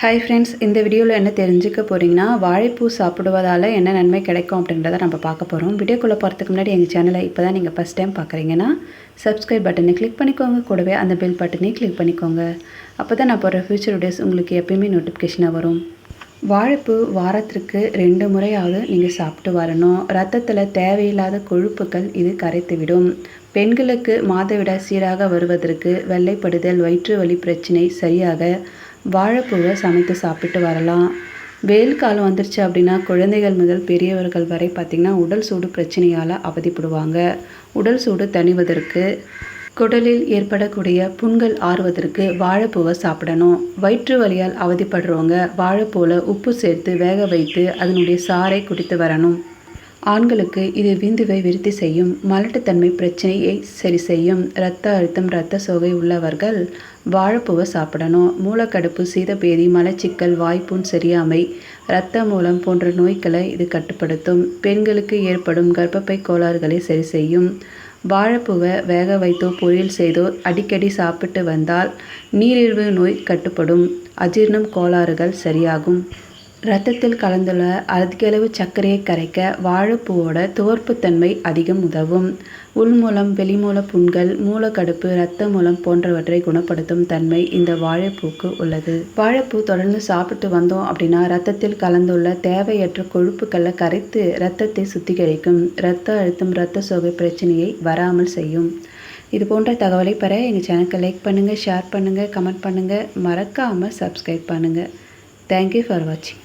Hi friends இந்த வீடியோவில் என்ன தெரிஞ்சுக்க போகிறீங்கன்னா வாழைப்பூ சாப்பிடுவதால் என்ன நன்மை கிடைக்கும் அப்படின்றத நம்ம பார்க்க போகிறோம் வீடியோக்குள்ளே போகிறதுக்கு முன்னாடி எங்கள் சேனலை இப்போ தான் நீங்கள் ஃபஸ்ட் டைம் பார்க்குறீங்கன்னா சப்ஸ்கிரைப் பட்டனை கிளிக் பண்ணிக்கோங்க. கூடவே அந்த பெல் பட்டனையும் கிளிக் பண்ணிக்கோங்க. அப்போ தான் நான் போகிற ஃபியூச்சர் வீடியோஸ் உங்களுக்கு எப்பயுமே நோட்டிஃபிகேஷனாக வரும். வாழைப்பூ வாரத்திற்கு ரெண்டு முறையாவது நீங்கள் சாப்பிட்டு வரணும். ரத்தத்தில் தேவையில்லாத கொழுப்புகள் இது கரைத்து விடும் பெண்களுக்கு மாதவிடாய் சீராக வருவதற்கு வெள்ளைப்படுதல் வயிற்று வலி பிரச்சனை சரியாக வாழைப்பூவை சமைத்து சாப்பிட்டு வரலாம். வெயில் காலம் வந்துருச்சு அப்படின்னா குழந்தைகள் முதல் பெரியவர்கள் வரை பார்த்திங்கன்னா உடல் சூடு பிரச்சனையால் அவதிப்படுவாங்க. உடல் சூடு தணிவதற்கு குடலில் ஏற்படக்கூடிய புண்கள் ஆறுவதற்கு வாழைப்பூவை சாப்பிடணும். வயிற்று வலியால் அவதிப்படுறவங்க வாழைப்பூவில் உப்பு சேர்த்து வேக வைத்து அதனுடைய சாறை குடித்து வரணும். ஆண்களுக்கு இது விந்துவை விருத்தி செய்யும். மலட்டுத்தன்மை பிரச்சனையை சரி செய்யும். இரத்த அழுத்தம் இரத்த சோகை உள்ளவர்கள் வாழைப்பூவை சாப்பிடணும். மூலக்கடுப்பு சீதபேதி மலச்சிக்கல் வாய்ப்புண் சரியாமை இரத்த மூலம் போன்ற நோய்களை இது கட்டுப்படுத்தும். பெண்களுக்கு ஏற்படும் கர்ப்பப்பை கோளாறுகளை சரி செய்யும். வாழைப்பூவை வேக வைத்தோ பொரியல் செய்தோ அடிக்கடி சாப்பிட்டு வந்தால் நீரிழிவு நோய் கட்டுப்படும். அஜீர்ணம் கோளாறுகள் சரியாகும். இரத்தத்தில் கலந்துள்ள அதிகளவு சர்க்கரையை கரைக்க வாழைப்பூவோட துவர்ப்புத்தன்மை அதிகம் உதவும். உள்மூலம் வெளிமூல புண்கள் மூலக்கடுப்பு இரத்த மூலம் போன்றவற்றை குணப்படுத்தும் தன்மை இந்த வாழைப்பூக்கு உள்ளது. வாழைப்பூ தொடர்ந்து சாப்பிட்டு வந்தோம் அப்படின்னா ரத்தத்தில் கலந்துள்ள தேவையற்ற கொழுப்புக்களை கரைத்து இரத்தத்தை சுத்திகரிக்கும் இரத்த அழுத்தம் இரத்த சோகை பிரச்சனையை வராமல் செய்யும். இது போன்ற தகவலை பெற எங்கள் சேனலுக்கு லைக் பண்ணுங்கள் ஷேர் பண்ணுங்கள் கமெண்ட் பண்ணுங்கள் மறக்காமல் சப்ஸ்கிரைப் பண்ணுங்கள் தேங்க்யூ ஃபார் வாட்சிங்